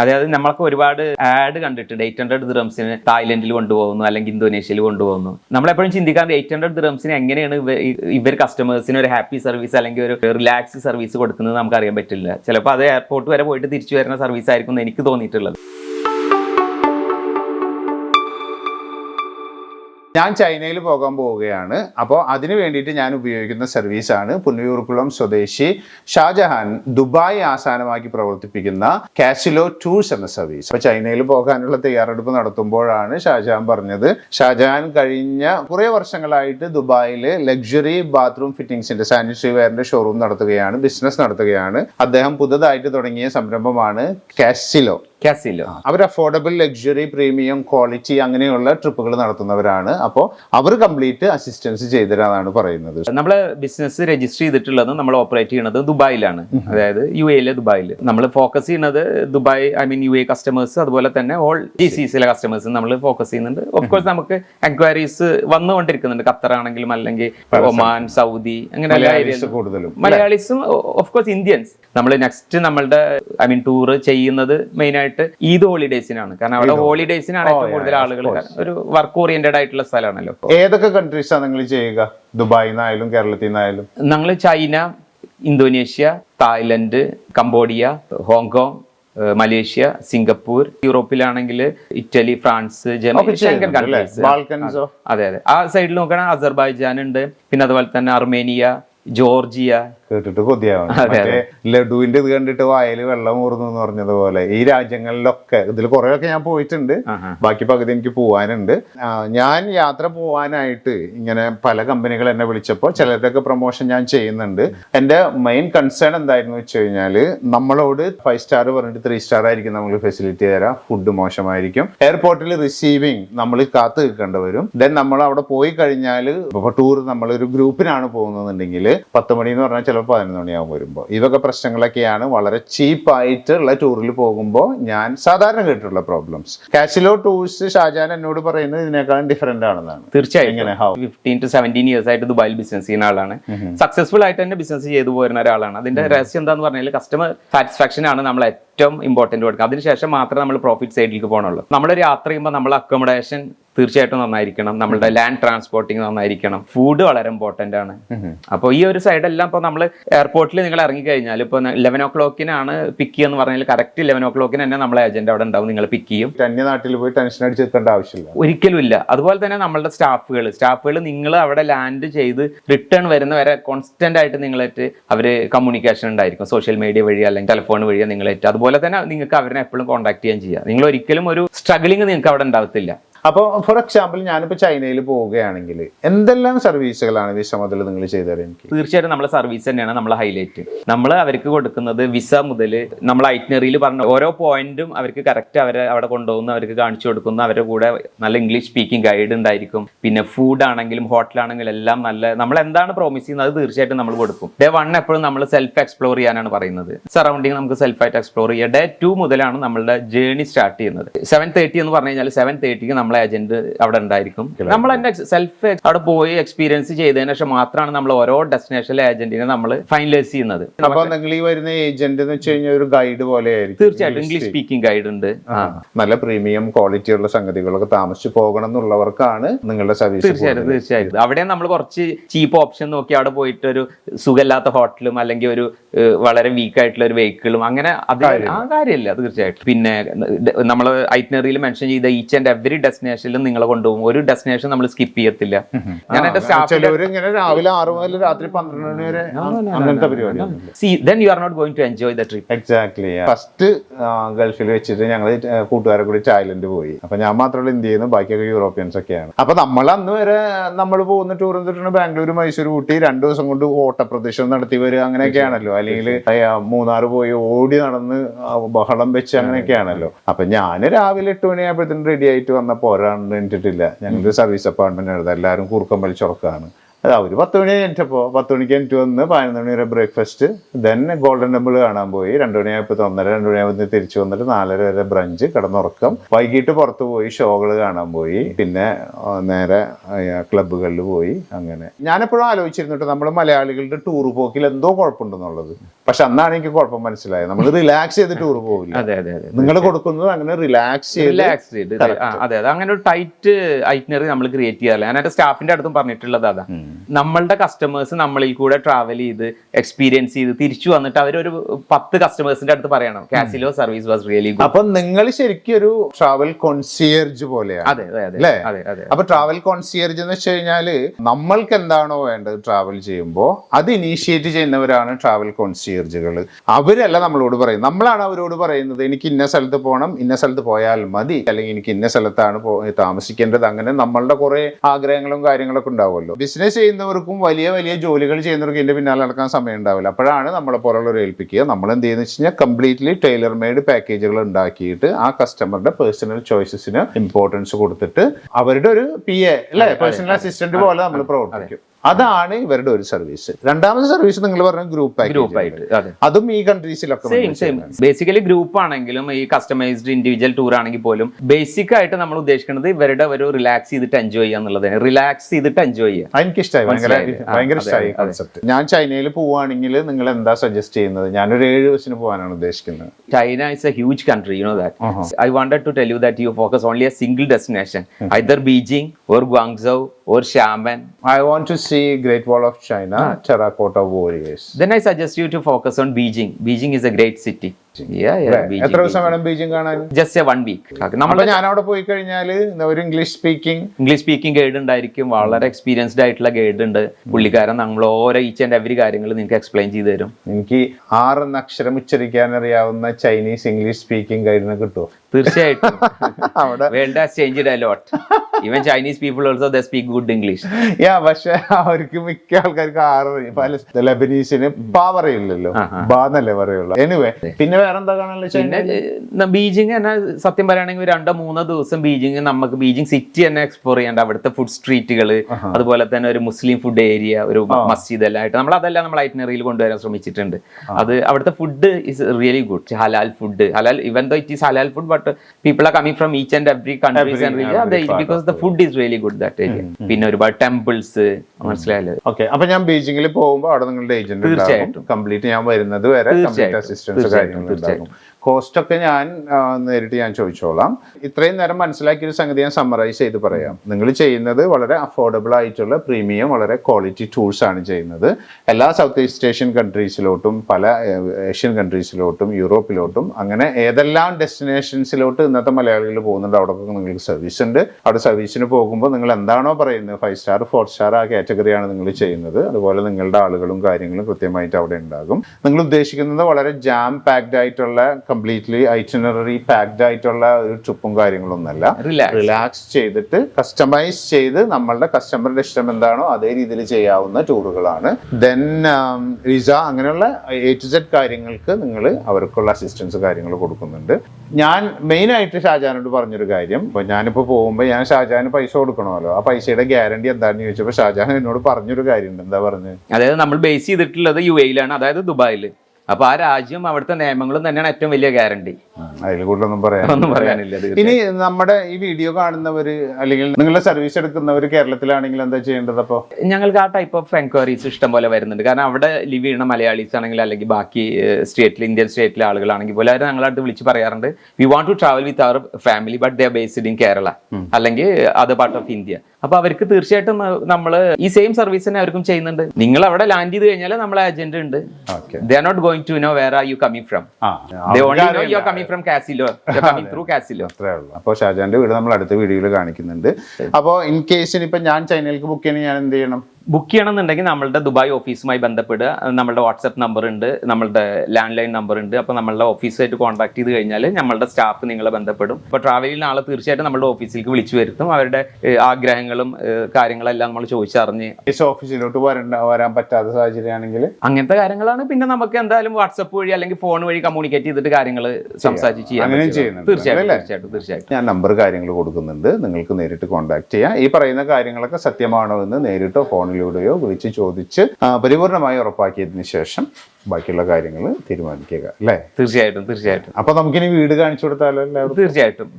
അതായത് നമ്മൾക്ക് ഒരുപാട് ആഡ് കണ്ടിട്ടുണ്ട് എയ്റ്റ് ഹൺഡ്രഡ് ദിറംസിന് തായ്ലൻഡിൽ കൊണ്ടുപോകുന്നു അല്ലെങ്കിൽ ഇന്തോനേഷ്യയിൽ കൊണ്ടുപോകുന്നു. നമ്മളെപ്പോഴും ചിന്തിക്കാറുണ്ട് എയ്റ്റ് ഹൺഡ്രഡ് ദിറംസിന് എങ്ങനെയാണ് ഇവർ കസ്റ്റമേഴ്സിന് ഒരു ഹാപ്പി സർവീസ് അല്ലെങ്കിൽ ഒരു റിലാക്സ് സർവീസ് കൊടുക്കുന്നത് നമുക്ക് അറിയാൻ പറ്റില്ല. ചിലപ്പോൾ അത് എയർപോർട്ട് വരെ പോയിട്ട് തിരിച്ചു വരുന്ന സർവീസ് ആയിരിക്കും എന്ന് എനിക്ക് തോന്നിയിട്ടുള്ളത്. ഞാൻ ചൈനയിൽ പോകാൻ പോവുകയാണ്. അപ്പോൾ അതിന് വേണ്ടിയിട്ട് ഞാൻ ഉപയോഗിക്കുന്ന സർവീസാണ് പുന്നയൂർക്കുളം സ്വദേശി ഷാജഹാൻ ദുബായ് ആസ്ഥാനമാക്കി പ്രവർത്തിപ്പിക്കുന്ന കാസിലോ ടൂർസ് എന്ന സർവീസ് അപ്പോൾ ചൈനയിൽ പോകാനുള്ള തയ്യാറെടുപ്പ് നടത്തുമ്പോഴാണ് ഷാജഹാൻ പറഞ്ഞത്. ഷാജഹാൻ കഴിഞ്ഞ കുറേ വർഷങ്ങളായിട്ട് ദുബായിൽ ലക്ഷറി ബാത്റൂം ഫിറ്റിംഗ്സിന്റെ സാനിറ്ററി വെയറിന്റെ ഷോറൂം നടത്തുകയാണ് ബിസിനസ് നടത്തുകയാണ്. അദ്ദേഹം പുതുതായിട്ട് തുടങ്ങിയ സംരംഭമാണ് കാസിലോ കാസിലോ അവർ അഫോർഡബിൾ ലക്ഷറി പ്രീമിയം ക്വാളിറ്റി അങ്ങനെയുള്ള ട്രിപ്പുകൾ നടത്തുന്നവരാണ്. അപ്പോൾ അവർ കംപ്ലീറ്റ് അസിസ്റ്റൻസ് ചെയ്തരാന്നാണ് പറയുന്നത്. നമ്മളെ ബിസിനസ് രജിസ്റ്റർ ചെയ്തിട്ടുള്ളത് നമ്മൾ ഓപ്പറേറ്റ് ചെയ്യുന്നത് ദുബായിലാണ്. അതായത് യു എയിലെ ദുബായിൽ. നമ്മൾ ഫോക്കസ് ചെയ്യുന്നത് Dubai I mean U A customers അതുപോലെ തന്നെ ഓൾ ജി സി സിയിലെ കസ്റ്റമേഴ്സ് നമ്മൾ ഫോക്കസ് ചെയ്യുന്നുണ്ട്. ഓഫ് കോഴ്സ് നമുക്ക് എൻക്വയറീസ് വന്നുകൊണ്ടിരിക്കുന്നുണ്ട്. ഖത്തർ ആണെങ്കിലും അല്ലെങ്കിൽ ഒമാൻ സൗദി അങ്ങനെ കൂടുതലും മലയാളീസും ഓഫ് കോഴ്സ് ഇന്ത്യൻസ്. നമ്മൾ നെക്സ്റ്റ് നമ്മളുടെ ഐ മീൻ ടൂർ ചെയ്യുന്നത് മെയിൻ ആയിട്ട് ഈദ് ഹോളിഡേസിനാണ് കാരണം അവിടെ ഹോളിഡേസിനാണ് ഏറ്റവും കൂടുതൽ ആളുകൾ ഒരു വർക്ക് ഓറിയന്റഡ് ആയിട്ടുള്ള സ്ഥലമാണല്ലോ ഏതൊക്കെ കൺട്രീസാണ് നിങ്ങൾ ചെയ്യുക? ദുബായിൽ നിന്നായാലും കേരളത്തിൽ നിന്നായാലും ഞങ്ങൾ China Indonesia Thailand Cambodia Hong Kong Malaysia Singapore യൂറോപ്പിലാണെങ്കിൽ Italy France Germany? അതെ അതെ. ആ സൈഡിൽ നോക്കണ അസർബൈജാൻ ഉണ്ട്. പിന്നെ അതുപോലെ തന്നെ അർമേനിയ ജോർജിയ. കേട്ടിട്ട് കൊതിയാവും മറ്റേ ലഡുവിന്റെ ഇത് കണ്ടിട്ട് വയൽ വെള്ളം ഊർന്നു എന്ന് പറഞ്ഞതുപോലെ. ഈ രാജ്യങ്ങളിലൊക്കെ ഇതിൽ കുറെയൊക്കെ ഞാൻ പോയിട്ടുണ്ട്. ബാക്കി പകുതി എനിക്ക് പോവാനുണ്ട്. ഞാൻ യാത്ര പോവാനായിട്ട് ഇങ്ങനെ പല കമ്പനികൾ എന്നെ വിളിച്ചപ്പോൾ ചിലരുടെയൊക്കെ പ്രൊമോഷൻ ഞാൻ ചെയ്യുന്നുണ്ട്. എന്റെ മെയിൻ കൺസേൺ എന്തായിരുന്നു വെച്ച് കഴിഞ്ഞാൽ നമ്മളോട് ഫൈവ് സ്റ്റാർ പറഞ്ഞിട്ട് ത്രീ സ്റ്റാർ ആയിരിക്കും നമ്മൾ ഫെസിലിറ്റി തരാം. ഫുഡ് മോശമായിരിക്കും. എയർപോർട്ടിൽ റിസീവിങ് നമ്മൾ കാത്തു നിൽക്കേണ്ടി വരും. ദെൻ നമ്മൾ അവിടെ പോയി കഴിഞ്ഞാൽ ഇപ്പോൾ ടൂർ നമ്മളൊരു ഗ്രൂപ്പിനാണ് പോകുന്നതെന്നുണ്ടെങ്കിൽ പത്ത് മണി എന്ന് പറഞ്ഞാൽ ചിലപ്പോൾ പതിനൊന്ന് മണിയാവും വരുമ്പോൾ ഇതൊക്കെ പ്രശ്നങ്ങളൊക്കെയാണ്. വളരെ ചീപ്പായിട്ടുള്ള ടൂറിൽ പോകുമ്പോൾ ഞാൻ സാധാരണ കേട്ടിട്ടുള്ള പ്രോബ്ലംസ് കാസിലോ ടൂർസ് ഷാജാൻ എന്നോട് പറയുന്നത് ഇതിനേക്കാളും ഡിഫറെന്റ് ആണെന്നാണ്. തീർച്ചയായും? ഫിഫ്റ്റീൻ ടു സെവന്റീൻ ഇയേഴ്സ് ആയിട്ട് ദുബായിൽ ബിസിനസ് ചെയ്യുന്ന ആളാണ്. സക്സസ്ഫുൾ ആയിട്ട് തന്നെ ബിസിനസ് ചെയ്തു പോരുന്ന ഒരാളാണ്. അതിന്റെ രഹസ്യം എന്താന്ന് പറഞ്ഞാൽ കസ്റ്റമർ സാറ്റിസ്ഫാക്ഷൻ ആണ് നമ്മൾ ഏറ്റവും ഇമ്പോർട്ടന്റ് കൊടുക്കുക. അതിനുശേഷം മാത്രമേ നമ്മൾ പ്രോഫിറ്റ് സൈഡിലേക്ക് പോകണുള്ളൂ നമ്മൾ യാത്ര ചെയ്യുമ്പോൾ നമ്മൾ അക്കോമഡേഷൻ തീർച്ചയായിട്ടും നന്നായിരിക്കണം. നമ്മളുടെ ലാൻഡ് ട്രാൻസ്പോർട്ടിങ് നന്നായിരിക്കണം. ഫുഡ് വളരെ ഇമ്പോർട്ടന്റ് ആണ്. അപ്പോൾ ഈ ഒരു സൈഡെല്ലാം ഇപ്പോൾ നമ്മൾ എയർപോർട്ടിൽ നിങ്ങൾ ഇറങ്ങിക്കഴിഞ്ഞാൽ ഇപ്പോൾ ലെവൻ ഓ ക്ലോക്കിനാണ് പിക്ക് എന്ന് പറഞ്ഞാൽ കറക്റ്റ് ലെവൻ ഓ ക്ലോക്കിന് തന്നെ നമ്മളെ ഏജന്റ് അവിടെ ഉണ്ടാവും. നിങ്ങൾ പിക്ക് ചെയ്യും. നാട്ടിൽ പോയി ടെൻഷൻ അടിച്ച് നിൽക്കേണ്ട ആവശ്യമില്ല. ഒരിക്കലും ഇല്ല അതുപോലെ തന്നെ നമ്മളുടെ സ്റ്റാഫുകൾ സ്റ്റാഫുകൾ നിങ്ങൾ അവിടെ ലാൻഡ് ചെയ്ത് റിട്ടേൺ വരുന്ന വരെ കോൺസ്റ്റന്റ് ആയിട്ട് നിങ്ങളായിട്ട് അവർ കമ്മ്യൂണിക്കേഷൻ ഉണ്ടായിരിക്കും. സോഷ്യൽ മീഡിയ വഴി അല്ലെങ്കിൽ ടെലിഫോൺ വഴിയോ നിങ്ങളായിട്ട് അതുപോലെ തന്നെ നിങ്ങൾക്ക് അവരെ എപ്പോഴും കോൺടാക്ട് ചെയ്യാൻ ചെയ്യാം. നിങ്ങൾ ഒരിക്കലും ഒരു സ്ട്രഗിളിങ് നിങ്ങൾക്ക് അവിടെ ഉണ്ടാവത്തില്ല. അപ്പോൾ ഫോർ എക്സാമ്പിൾ ഞാനിപ്പോൾ ചൈനയിൽ പോവുകയാണെങ്കിൽ എന്തെല്ലാം സർവീസുകളാണ് വിസ മുതൽ നിങ്ങൾ ചെയ്തു എനിക്ക്? തീർച്ചയായിട്ടും നമ്മളെ സർവീസ് തന്നെയാണ് നമ്മളെ ഹൈലൈറ്റ് നമ്മൾ അവർക്ക് കൊടുക്കുന്നത് വിസ മുതൽ നമ്മൾ ഐറ്റിനറിയിൽ പറഞ്ഞ ഓരോ പോയിന്റും അവർക്ക് കറക്റ്റ് അവരെ അവിടെ കൊണ്ടുപോകുന്നു അവർക്ക് കാണിച്ചു കൊടുക്കുന്നു. അവരുടെ കൂടെ നല്ല ഇംഗ്ലീഷ് സ്പീക്കിംഗ് ഗൈഡ് ഉണ്ടായിരിക്കും. പിന്നെ ഫുഡ് ആണെങ്കിലും ഹോട്ടലാണെങ്കിലും എല്ലാം നല്ല നമ്മൾ എന്താണ് പ്രോമിസ് ചെയ്യുന്നത്? അത് തീർച്ചയായിട്ടും നമ്മൾ കൊടുക്കും. ഡേ വൺ എപ്പോഴും നമ്മൾ സെൽഫ് എക്സ്പ്ലോർ ചെയ്യാനാണ് പറയുന്നത്. സറൗണ്ടിങ് നമുക്ക് സെൽഫായിട്ട് എക്സ്പ്ലോർ ചെയ്യുക ഡേ ടു മുതലാണ് നമ്മളുടെ ജേണി സ്റ്റാർട്ട് ചെയ്യുന്നത്. സെവൻ തേർട്ടി എന്ന് പറഞ്ഞു കഴിഞ്ഞാൽ സെവൻ തേർട്ടിക്ക് നമ്മളെ ഏജന്റ് അവിടെ ഉണ്ടായിരിക്കും. നമ്മൾ തന്നെ സെൽഫ് അവിടെ പോയി എക്സ്പീരിയൻസ് ചെയ്തതിന് ശേഷം മാത്രമാണ് നമ്മൾ ഓരോ ഡെസ്റ്റിനേഷനിലെ ഏജന്റിനെ നമ്മൾ ഫൈനലൈസ് ചെയ്യുന്നത്. അപ്പൊ നിങ്ങൾ ഈ വരുന്ന ഏജന്റ് എന്ന് വെച്ച് കഴിഞ്ഞാൽ ഒരു ഗൈഡ് പോലെ ആയിരിക്കും തീർച്ചയായിട്ടും ഇംഗ്ലീഷ് സ്പീക്കിംഗ് ഗൈഡ് ഉണ്ട്. നല്ല പ്രീമിയം ക്വാളിറ്റി ഉള്ള സംഗതികളൊക്കെ താമസിച്ചു പോകണം എന്നുള്ളവർക്കാണ് നിങ്ങളുടെ സർവീസ് തീർച്ചയായിട്ടും തീർച്ചയായിട്ടും. അവിടെ നമ്മൾ കുറച്ച് ചീപ്പ് ഓപ്ഷൻ നോക്കി അവിടെ പോയിട്ട് ഒരു സുഖമില്ലാത്ത ഹോട്ടലും അല്ലെങ്കിൽ ഒരു വളരെ വീക്ക് ആയിട്ടുള്ള ഒരു വെഹിക്കിളും അങ്ങനെ അത് ആ കാര്യമില്ല. തീർച്ചയായിട്ടും. പിന്നെ നമ്മൾ ഐറ്റിനറിയിൽ മെൻഷൻ ചെയ്ത ഈച്ച് ആൻഡ് എവറി ഡെസ്റ്റിനേഷനിലും നിങ്ങളെ കൊണ്ടുപോകും. ഒരു ഡെസ്റ്റിനേഷൻ നമ്മൾ സ്കിപ്പ് ചെയ്യത്തില്ല. ഞാൻ എന്റെ സ്റ്റാഫ് രാവിലെ ആറ് മുതൽ രാത്രി പന്ത്രണ്ട് മണി വരെ അങ്ങനത്തെ പരിപാടി see then you are not going to enjoy the trip exactly first ഗൾഫിൽ വെച്ചിട്ട് ഞങ്ങൾ കൂട്ടുകാരെ കൂടി തായ്ലൻഡ് പോയി. അപ്പൊ ഞാൻ മാത്രമല്ല ഇന്ത്യയിൽ നിന്ന് ബാക്കിയൊക്കെ യൂറോപ്യൻസ് ഒക്കെയാണ് അപ്പൊ നമ്മൾ അന്ന് വരെ നമ്മൾ പോകുന്ന ടൂർ എന്നിട്ടാണ് ബാംഗ്ലൂർ മൈസൂർ ഊട്ടി രണ്ടു ദിവസം കൊണ്ട് ഓട്ടപ്രദർശനം നടത്തി വരിക അങ്ങനെയൊക്കെയാണല്ലോ. അല്ലെങ്കിൽ മൂന്നാർ പോയി ഓടി നടന്ന് ബഹളം വെച്ച് അങ്ങനെയൊക്കെയാണല്ലോ. അപ്പൊ ഞാൻ രാവിലെ എട്ട് മണിയായപ്പോഴത്തേനും റെഡി ആയിട്ട് വന്നപ്പോൾ ഒരാളും എണ്ണിട്ടില്ല ഞങ്ങൾക്ക് സർവീസ് അപ്പാർട്ട്മെന്റ് എടുത്ത് എല്ലാവരും കൂർക്കം വലിച്ചുറക്കാണ്. അത് അവർ പത്ത് മണി കഴിഞ്ഞപ്പോൾ പത്ത് മണിക്ക് എനിക്ക് വന്ന് പതിനൊന്ന് മണി വരെ ബ്രേക്ക്ഫാസ്റ്റ് ദെൻ ഗോൾഡൻ ടെമ്പിൾ കാണാൻ പോയി. രണ്ട് മണിയായപ്പോൾ ഒന്നര രണ്ട് മണിയായപ്പോൾ തിരിച്ചു വന്നിട്ട് നാലര വരെ ബ്രഞ്ച് കിടന്നുറക്കം. വൈകിട്ട് പുറത്ത് പോയി ഷോകൾ കാണാൻ പോയി. പിന്നെ നേരെ ക്ലബ്ബുകളിൽ പോയി. അങ്ങനെ. ഞാനെപ്പോഴും ആലോചിച്ചിരുന്നിട്ട് നമ്മൾ മലയാളികളുടെ ടൂർ പോക്കിൽ എന്തോ കുഴപ്പമുണ്ടെന്നുള്ളത്. പക്ഷെ അന്നാണ് എനിക്ക് കുഴപ്പം മനസ്സിലായത്. നമ്മൾ റിലാക്സ് ചെയ്ത് ടൂർ പോകില്ല അതെ അതെ അതെ. നിങ്ങൾ കൊടുക്കുന്നത് അങ്ങനെ റിലാക്സ് ചെയ്ത് റിലാക്സ് ചെയ്ത് അതെ. അതെ അങ്ങനെ ഒരു ടൈറ്റ് ഐറ്റിനറി നമ്മൾ ക്രിയേറ്റ് ചെയ്യാറില്ല. ഞാൻ സ്റ്റാഫിന്റെ അടുത്തും പറഞ്ഞിട്ടുള്ളത് അതാ. നമ്മളുടെ കസ്റ്റമേഴ്സ് നമ്മളിൽ കൂടെ ട്രാവൽ ചെയ്ത് എക്സ്പീരിയൻസ് ചെയ്ത് തിരിച്ചു വന്നിട്ട് അവർ ഒരു പത്ത് കസ്റ്റമേഴ്സിന്റെ അടുത്ത് പറയണം. Casilo service was really good അപ്പൊ നിങ്ങൾ ശരിക്കും ഒരു ട്രാവൽ കോൺസിയർജ് പോലെയാണ്. അതെ അതെ അതെ? അതെ അപ്പൊ ട്രാവൽ കോൺസിയർജ് എന്ന് വെച്ച് കഴിഞ്ഞാൽ നമ്മൾക്ക് എന്താണോ വേണ്ടത് ട്രാവൽ ചെയ്യുമ്പോൾ അത് ഇനീഷ്യേറ്റ് ചെയ്യുന്നവരാണ് ട്രാവൽ കോൺസിയർജുകൾ അവരല്ല നമ്മളോട് പറയുന്നത്. നമ്മളാണ് അവരോട് പറയുന്നത് എനിക്ക് ഇന്ന സ്ഥലത്ത് പോകണം ഇന്ന സ്ഥലത്ത് പോയാൽ മതി അല്ലെങ്കിൽ എനിക്ക് ഇന്ന സ്ഥലത്താണ് താമസിക്കേണ്ടത്. അങ്ങനെ നമ്മളുടെ കുറെ ആഗ്രഹങ്ങളും കാര്യങ്ങളൊക്കെ ഉണ്ടാവുമല്ലോ. ബിസിനസ് ചെയ്യുന്നവർക്കും വലിയ വലിയ ജോലികൾ ചെയ്യുന്നവർക്കും ഇതിന്റെ പിന്നാലെ നടക്കാൻ സമയം ഉണ്ടാവില്ല. അപ്പോഴാണ് നമ്മളെ പോലുള്ളവർ ഏൽപ്പിക്കുക. നമ്മൾ എന്ത് ചെയ്യുന്നത് വെച്ച് കഴിഞ്ഞാൽ കംപ്ലീറ്റ്ലി ടൈലർ മെയ്ഡ് പാക്കേജുകൾ ഉണ്ടാക്കിയിട്ട് ആ കസ്റ്റമറുടെ പേഴ്സണൽ ചോയ്സസിന് ഇമ്പോർട്ടൻസ് കൊടുത്തിട്ട് അവരുടെ ഒരു പി എ അല്ലെ? പേഴ്സണൽ അസിസ്റ്റന്റ് പോലെ നമ്മൾ പ്രവർത്തിക്കും. അതാണ് ഇവരുടെ ഒരു സർവീസ് രണ്ടാമത്തെ സർവീസ് നിങ്ങൾ പറഞ്ഞ ഗ്രൂപ്പ് ഗ്രൂപ്പ് ആയിട്ട് അതെ. ഈ കൺട്രീസിലൊക്കെ സെയിം സെയിം ബേസിക്കലി ഗ്രൂപ്പ് ആണെങ്കിലും ഈ കസ്റ്റമൈസ്ഡ് ഇൻഡിവിജ്വൽ ടൂർ ആണെങ്കിൽ പോലും ബേസിക് ആയിട്ട് നമ്മൾ ഉദ്ദേശിക്കുന്നത് ഇവരുടെ ഒരു റിലാക്സ് ചെയ്തിട്ട് എൻജോയ് ചെയ്യുക എന്നുള്ളതാണ് റിലാക്സ് ചെയ്തിട്ട് എൻജോയ് ചെയ്യുക. എനിക്ക് ഇഷ്ടമായി ഭയങ്കര ഭയങ്കര ഇഷ്ടമായി കൺസെപ്റ്റ് ഞാൻ ചൈനയിൽ പോവുകയാണെങ്കിൽ നിങ്ങൾ എന്താ സജസ്റ്റ് ചെയ്യുന്നത്? ഞാനൊരു ഏഴ് ദിവസത്തിന് പോകാനാണ് ഉദ്ദേശിക്കുന്നത്. China is a huge country you know that I wanted to tell you that you focus only a single destination either destination, either Beijing or shaman. I want to see Great Wall of China, mm. terracotta warriors. Then I suggest you to focus on Beijing. Beijing is a great city. എത്ര ദിവസം. വേണം Beijing കാണാൻ? Just one week. നമ്മൾ ഞാൻ അവിടെ പോയി കഴിഞ്ഞാൽ ഒരു English speaking English speaking guide ഉണ്ടായിരിക്കും. വളരെ എക്സ്പീരിയൻസ്ഡ് ആയിട്ടുള്ള ഗൈഡ് ഉണ്ട്. പുള്ളിക്കാരൻ നമ്മൾ ഓരോ ഈച്ച് ആൻഡ് എവറി കാര്യങ്ങൾ നിങ്ങൾക്ക് എക്സ്പ്ലെയിൻ ചെയ്തു തരും. എനിക്ക് ആറ് അക്ഷരം ഉച്ചരിക്കാൻ അറിയാവുന്ന ചൈനീസ് ഇംഗ്ലീഷ് സ്പീക്കിംഗ് ഗൈഡിനെ കിട്ടുമോ തീർച്ചയായിട്ടും. അവിടെ. World has changed a lot even Chinese people also the speak good English yeah പക്ഷെ അവർക്ക് മിക്ക ആൾക്കാർക്ക് ആറ് ലബനീസിന് പാ പറയില്ലല്ലോ. ബാ എന്നല്ലേ പറയുള്ളൂ. എനിവേ പിന്നെ വേറെന്താ കാണാനുള്ള ബീജിംഗ് തന്നെ സത്യം പറയുകയാണെങ്കിൽ രണ്ടോ മൂന്നോ ദിവസം ബീജിംഗ് നമുക്ക് ബീജിംഗ് സിറ്റി തന്നെ എക്സ്പ്ലോർ ചെയ്യേണ്ട അവിടുത്തെ ഫുഡ് സ്ട്രീറ്റുകൾ അതുപോലെ തന്നെ ഒരു മുസ്ലിം ഫുഡ് ഏരിയ ഒരു മസ്ജിദ് എല്ലാം ആയിട്ട് നമ്മൾ അതെല്ലാം നമ്മൾ ഐറ്റിനറിയിൽ കൊണ്ടുവരാൻ ശ്രമിച്ചിട്ടുണ്ട്. അത് അവിടുത്തെ food is really good halal food halal even though it is halal food but people are coming from each and every countries and because the food is really good that area പിന്നെ ഒരുപാട് temples മനസ്സിലായല്ലോ? Okay അപ്പൊ ഞാൻ ബീജിംഗിൽ പോകുമ്പോൾ അവിടെ നിങ്ങളുടെ agent തീർച്ചയായിട്ടും. Complete ഞാൻ വരുന്നത് വരെ. അസിസ്റ്റൻസ്. കാര്യങ്ങൾ ഉണ്ടാകും കോസ്റ്റ് ഒക്കെ ഞാൻ നേരിട്ട് ഞാൻ ചോദിച്ചോളാം. ഇത്രയും നേരം മനസ്സിലാക്കിയ ഒരു സംഗതി ഞാൻ സമ്മറൈസ് ചെയ്ത് പറയാം. നിങ്ങൾ ചെയ്യുന്നത് വളരെ അഫോർഡബിൾ ആയിട്ടുള്ള പ്രീമിയം വളരെ ക്വാളിറ്റി ടൂൾസ് ആണ് ചെയ്യുന്നത്. എല്ലാ സൗത്ത് ഈസ്റ്റ് ഏഷ്യൻ കൺട്രീസിലോട്ടും പല ഏഷ്യൻ കൺട്രീസിലോട്ടും യൂറോപ്പിലോട്ടും അങ്ങനെ ഏതെല്ലാം ഡെസ്റ്റിനേഷൻസിലോട്ട് ഇന്നത്തെ മലയാളികൾ പോകുന്നുണ്ട് അവിടെ നിങ്ങൾക്ക് സർവീസ് ഉണ്ട്. അവിടെ സർവീസിന് പോകുമ്പോൾ നിങ്ങൾ എന്താണോ പറയുന്നത് ഫൈവ് സ്റ്റാർ ഫോർ സ്റ്റാർ ആ കാറ്റഗറിയാണ് നിങ്ങൾ ചെയ്യുന്നത്. അതുപോലെ നിങ്ങളുടെ ആളുകളും കാര്യങ്ങളും കൃത്യമായിട്ട് അവിടെ ഉണ്ടാകും. നിങ്ങൾ ഉദ്ദേശിക്കുന്നത് വളരെ ജാം പാക്ഡ് ആയിട്ടുള്ള കംപ്ലീറ്റ്ലി ഐറ്റിനറി പാക്ഡ് ആയിട്ടുള്ള ഒരു ട്രിപ്പും കാര്യങ്ങളൊന്നല്ല റിലാക്സ് ചെയ്തിട്ട് കസ്റ്റമൈസ് ചെയ്ത് നമ്മളുടെ കസ്റ്റമറുടെ ഇഷ്ടം എന്താണോ അതേ രീതിയിൽ ചെയ്യാവുന്ന ടൂറുകളാണ്. ദെൻ വിസ അങ്ങനെയുള്ള എ ടു സെഡ് കാര്യങ്ങൾക്ക് നിങ്ങൾ അവർക്കുള്ള അസിസ്റ്റൻസ് കാര്യങ്ങൾ കൊടുക്കുന്നുണ്ട്. ഞാൻ മെയിൻ ആയിട്ട് ഷാജാനോട് പറഞ്ഞൊരു കാര്യം. ഇപ്പൊ ഞാനിപ്പോ പോകുമ്പോൾ ഞാൻ ഷാജാന് പൈസ കൊടുക്കണമല്ലോ. ആ പൈസയുടെ ഗ്യാരണ്ടി എന്താണെന്ന് ചോദിച്ചപ്പോൾ ഷാജാൻ എന്നോട് പറഞ്ഞൊരു കാര്യമുണ്ട്. എന്താ പറഞ്ഞത് അതായത് നമ്മൾ ബേസ് ചെയ്തിട്ടുള്ളത് യു എയിലാണ് അതായത് ദുബായിൽ അപ്പൊ ആ രാജ്യം അവിടുത്തെ നിയമങ്ങളും തന്നെയാണ് ഏറ്റവും വലിയ ഗ്യാരണ്ടി അതിൽ കൂടുതലൊന്നും പറയാൻ പറയാനില്ല ഇനി നമ്മുടെ ഈ വീഡിയോ കാണുന്നവര് അല്ലെങ്കിൽ നിങ്ങളുടെ സർവീസ് എടുക്കുന്നവർ കേരളത്തിലാണെങ്കിൽ എന്താ ചെയ്യേണ്ടത് അപ്പോ? ഞങ്ങൾക്ക് ആ ടൈപ്പ് ഓഫ് എൻക്വയറീസ് ഇഷ്ടം പോലെ വരുന്നുണ്ട്. കാരണം അവിടെ ലിവ് ചെയ്യുന്ന മലയാളീസ് ആണെങ്കിൽ അല്ലെങ്കിൽ ബാക്കി സ്റ്റേറ്റിൽ ഇന്ത്യൻ സ്റ്റേറ്റിലെ ആളുകളാണെങ്കിൽ പോലും അവർ ഞങ്ങളടുത്ത് വിളിച്ച് പറയാറുണ്ട്. We want to travel with our family but they based in Kerala അല്ലെങ്കിൽ അതർ പാർട്ട് ഓഫ് ഇന്ത്യ അപ്പൊ അവർക്ക് തീർച്ചയായിട്ടും നമ്മൾ ഈ സെയിം സർവീസ് തന്നെ അവർക്കും ചെയ്യുന്നുണ്ട്. നിങ്ങൾ അവിടെ ലാൻഡ് ചെയ്ത് കഴിഞ്ഞാൽ നമ്മളെ ഏജന്റ് ഉണ്ട്. Okay they are not going to know where are you coming from they only know you are coming from Casilo coming through Casilo അത്രേ ഉള്ളൂ. അപ്പോൾ ഷാജാന്റെ വീട് നമ്മൾ അടുത്ത വീഡിയോയിൽ കാണിക്കുന്നുണ്ട്. അപ്പോൾ ഇൻ കേസിന് ഇപ്പൊ ഞാൻ ചൈനയിലേക്ക് ബുക്ക് ചെയ്യണമെങ്കിൽ ഞാൻ എന്ത് ചെയ്യണം? ബുക്ക് ചെയ്യണമെന്നുണ്ടെങ്കിൽ നമ്മളുടെ ദുബായ് ഓഫീസുമായി ബന്ധപ്പെടുക. നമ്മളുടെ വാട്സപ്പ് നമ്പർ ഉണ്ട് നമ്മളുടെ ലാൻഡ് ലൈൻ നമ്പർ ഉണ്ട്. അപ്പോൾ നമ്മളുടെ ഓഫീസുമായിട്ട് കോൺടാക്ട് ചെയ്ത് കഴിഞ്ഞാൽ നമ്മളുടെ സ്റ്റാഫ് നിങ്ങളെ ബന്ധപ്പെടും. അപ്പോൾ ട്രാവൽ ചെയ്യുന്ന ആളെ തീർച്ചയായിട്ടും നമ്മുടെ ഓഫീസിലേക്ക് വിളിച്ചു വരുത്തും. അവരുടെ ആഗ്രഹങ്ങളും കാര്യങ്ങളെല്ലാം നമ്മൾ ചോദിച്ചറിഞ്ഞ് ഓഫീസിലോട്ട് വരണ്ട വരാൻ പറ്റാത്ത സാഹചര്യമാണെങ്കിൽ അങ്ങനത്തെ കാര്യങ്ങളാണ്. പിന്നെ നമുക്ക് എന്തായാലും വാട്സപ്പ് വഴി അല്ലെങ്കിൽ ഫോൺ വഴി കമ്മ്യൂണിക്കേറ്റ് ചെയ്തിട്ട് കാര്യങ്ങൾ സംസാരിച്ച് ചെയ്യാൻ. ചെയ്യുന്നുണ്ട്. തീർച്ചയായിട്ടും തീർച്ചയായിട്ടും തീർച്ചയായിട്ടും. ഞാൻ നമ്പർ കാര്യങ്ങൾ കൊടുക്കുന്നുണ്ട്. നിങ്ങൾക്ക് നേരിട്ട് കോൺടാക്ട് ചെയ്യാം. ഈ പറയുന്ന കാര്യങ്ങളൊക്കെ സത്യമാണോ എന്ന് നേരിട്ട് ഫോണിൽ ഫോണിലൂടെയോ വിളിച്ച് ചോദിച്ച് പരിപൂർണമായി ഉറപ്പാക്കിയതിന് ശേഷം ബാക്കിയുള്ള കാര്യങ്ങൾ തീരുമാനിക്കുക അല്ലേ? തീർച്ചയായിട്ടും തീർച്ചയായിട്ടും. അപ്പൊ നമുക്കിനി വീട് കാണിച്ചു കൊടുത്താലോ തീർച്ചയായിട്ടും.